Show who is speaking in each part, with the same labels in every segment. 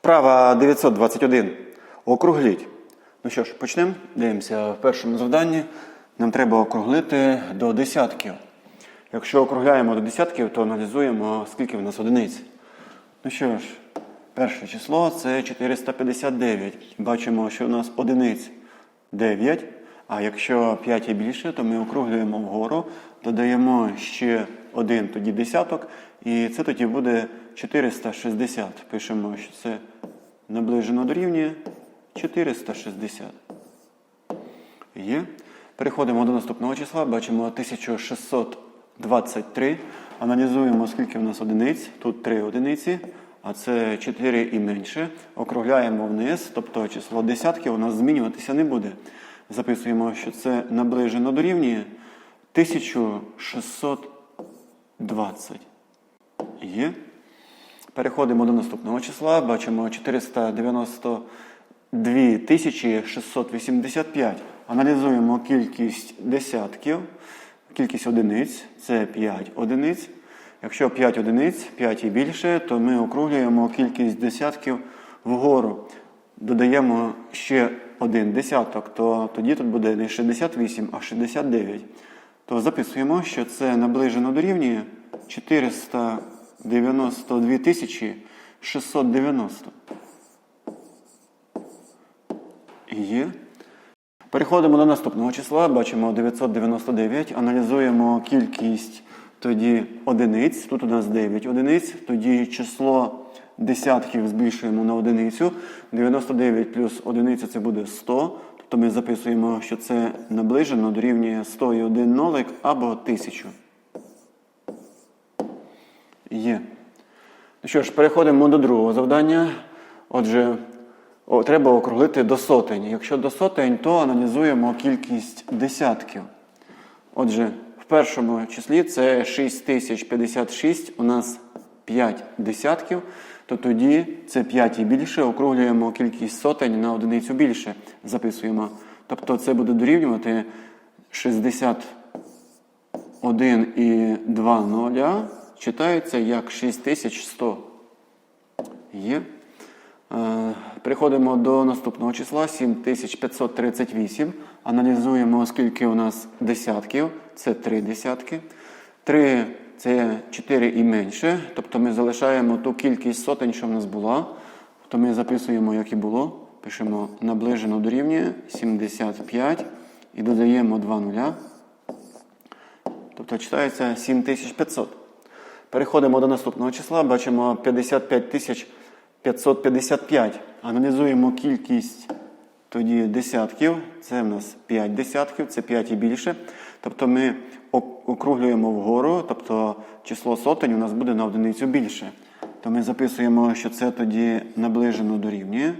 Speaker 1: Вправа 921. Округліть. Ну що ж, почнемо. Дивимося в першому завданні. Нам треба округлити до десятків. Якщо округляємо до десятків, то аналізуємо, скільки в нас одиниць. Ну що ж, перше число це 459. Бачимо, що у нас одиниць 9. А якщо 5 і більше, то ми округлюємо вгору, додаємо ще один тоді десяток, і це тоді буде 460. Пишемо, що це наближено дорівнює 460. Є. Переходимо до наступного числа. Бачимо 1623. Аналізуємо, скільки в нас одиниць. Тут 3 одиниці, а це 4 і менше. Округляємо вниз, тобто число десятків у нас змінюватися не буде. Записуємо, що це наближено дорівнює 1620. Є. Переходимо до наступного числа. Бачимо 492 тисячі 685. Аналізуємо кількість десятків, кількість одиниць це 5 одиниць. Якщо 5 одиниць, 5 і більше, то ми округлюємо кількість десятків вгору. Додаємо ще один десяток, то тоді тут буде не 68, а 69. То записуємо, що це наближено дорівнює 492 тисячі 690. Є. Переходимо до наступного числа. Бачимо 999. Аналізуємо кількість тоді одиниць. Тут у нас 9 одиниць. Тоді число десятків збільшуємо на одиницю. 99 плюс одиниця це буде 100. Тобто ми записуємо, що це наближено дорівнює 101 нолик або 1000. Є. Ну що ж, переходимо до другого завдання. Отже, о, треба округлити до сотень. Якщо до сотень, то аналізуємо кількість десятків. Отже, в першому числі це 6056, у нас 5 десятків, то тоді це 5 і більше, округлюємо кількість сотень на одиницю більше. Записуємо. Тобто це буде дорівнювати 61 і 2 ноля читається як 6100. Є. Е, Переходимо до наступного числа 7538. Аналізуємо, скільки у нас десятків. Це 3 десятки. 3 це 4 і менше. Тобто ми залишаємо ту кількість сотень, що в нас була. Тобто ми записуємо, як і було. Пишемо наближено дорівнює 75 і додаємо 2 нуля. Тобто читається 7500. Переходимо до наступного числа. Бачимо 55 555. Аналізуємо кількість тоді десятків. Це в нас 5 десятків, це 5 і більше. Тобто ми округлюємо вгору, тобто число сотень у нас буде на одиницю більше. То ми записуємо, що це тоді наближено дорівнює.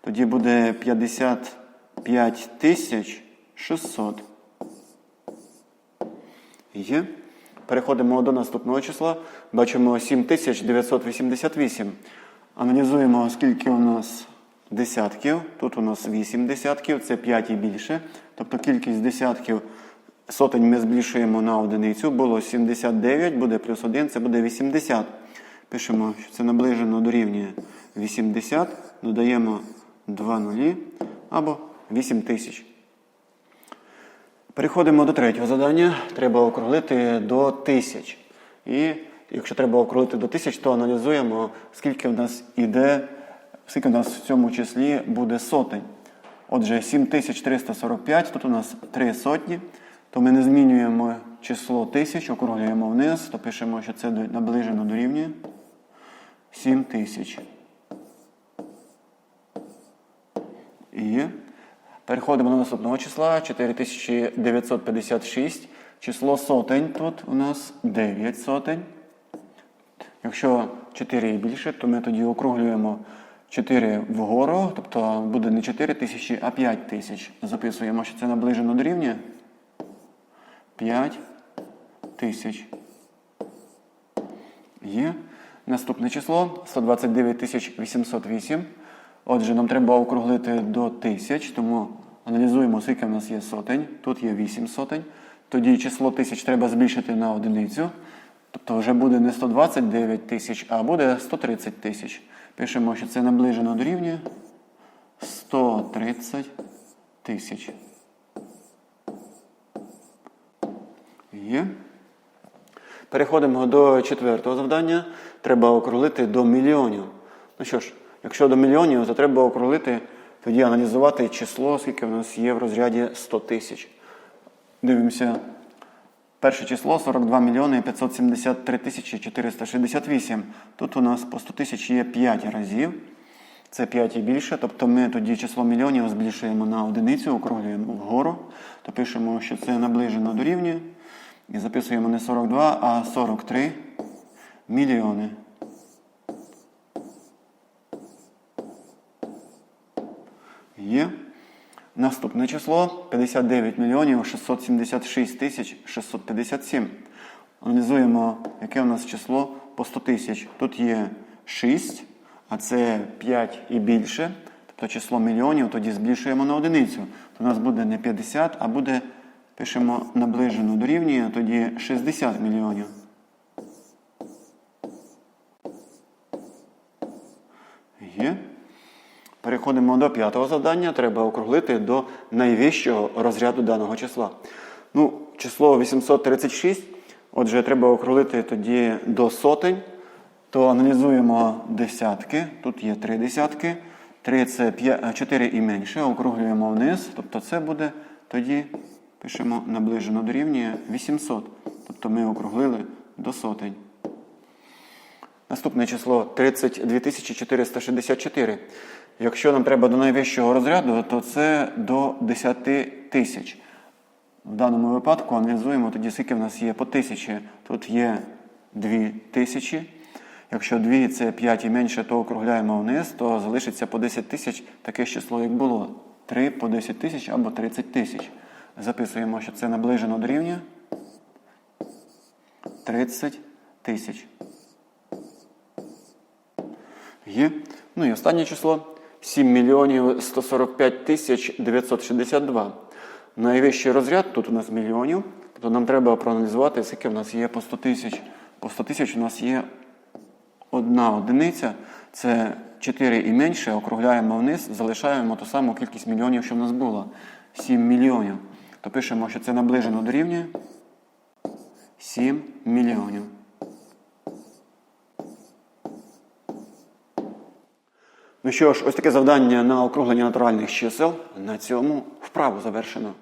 Speaker 1: Тоді буде 55 тисяч 600. Є. Переходимо до наступного числа. Бачимо 7988. Аналізуємо, скільки у нас десятків. Тут у нас 8 десятків, це 5 і більше. Тобто кількість десятків сотень ми збільшуємо на одиницю. Було 79, буде плюс 1, це буде 80. Пишемо, що це наближено дорівнює 80. Додаємо 2 нулі або 8000. Переходимо до третього завдання. Треба округлити до тисяч. І якщо треба округлити до тисяч, то аналізуємо, скільки в нас іде, скільки в нас в цьому числі буде сотень. Отже, 7345, тут у нас 3 сотні, то ми не змінюємо число тисяч, округлюємо вниз, то пишемо, що це наближено дорівнює 7000. І переходимо до наступного числа 4956. Число сотень тут у нас 9 сотень. Якщо 4 і більше, то ми тоді округлюємо 4 вгору, тобто буде не 4 тисячі, а 5 тисяч. Записуємо, що це наближено дорівнює 5 тисяч. Є. Наступне число 129 808. Отже, нам треба округлити до тисяч, тому аналізуємо, скільки в нас є сотень. Тут є 8 сотень. Тоді число тисяч треба збільшити на одиницю. Тобто вже буде не 129 тисяч, а буде 130 тисяч. Пишемо, що це наближено дорівнює 130 тисяч. Є. Переходимо до четвертого завдання. Треба округлити до мільйонів. Ну що ж, якщо до мільйонів, то треба округлити, тоді аналізувати число, скільки в нас є в розряді 100 тисяч. Дивимося. Перше число 42 мільйони 573 тисячі 468. Тут у нас по 100 тисяч є 5 разів. Це 5 і більше. Тобто ми тоді число мільйонів збільшуємо на одиницю, округлюємо вгору. То пишемо, що це наближено до рівня. І записуємо не 42, а 43 мільйони. Є. Наступне число 59 мільйонів 676 тисяч 657. Аналізуємо, яке у нас число по 100 тисяч. Тут є 6, а це 5 і більше. Тобто число мільйонів тоді збільшуємо на одиницю. У нас буде не 50, а буде, пишемо наближено дорівнює, тоді 60 мільйонів. Є. Переходимо до п'ятого завдання. Треба округлити до найвищого розряду даного числа. Ну, число 836. Отже, треба округлити тоді до сотень. То аналізуємо десятки. Тут є три десятки. 3 це 4 і менше. Округлюємо вниз. Тобто це буде тоді, пишемо наближено дорівнює 800. Тобто ми округлили до сотень. Наступне число 32 464. Якщо нам треба до найвищого розряду, то це до 10 тисяч. В даному випадку аналізуємо тоді, скільки в нас є по тисячі. Тут є 2 тисячі. Якщо 2 це 5 і менше, то округляємо вниз, то залишиться по 10 тисяч таке число, як було. 3 по 10 тисяч або 30 тисяч. Записуємо, що це наближено до рівня 30 тисяч. Є. Ну і останнє число 7 мільйонів 145 тисяч 962. Найвищий розряд тут у нас мільйонів. Тобто нам треба проаналізувати, скільки в нас є по 100 тисяч. По 100 тисяч у нас є одна одиниця. Це 4 і менше, округляємо вниз, залишаємо ту саму кількість мільйонів, що в нас було. 7 мільйонів. То пишемо, що це наближено до рівня 7 мільйонів. Ну що ж, ось таке завдання на округлення натуральних чисел. На цьому вправу завершено.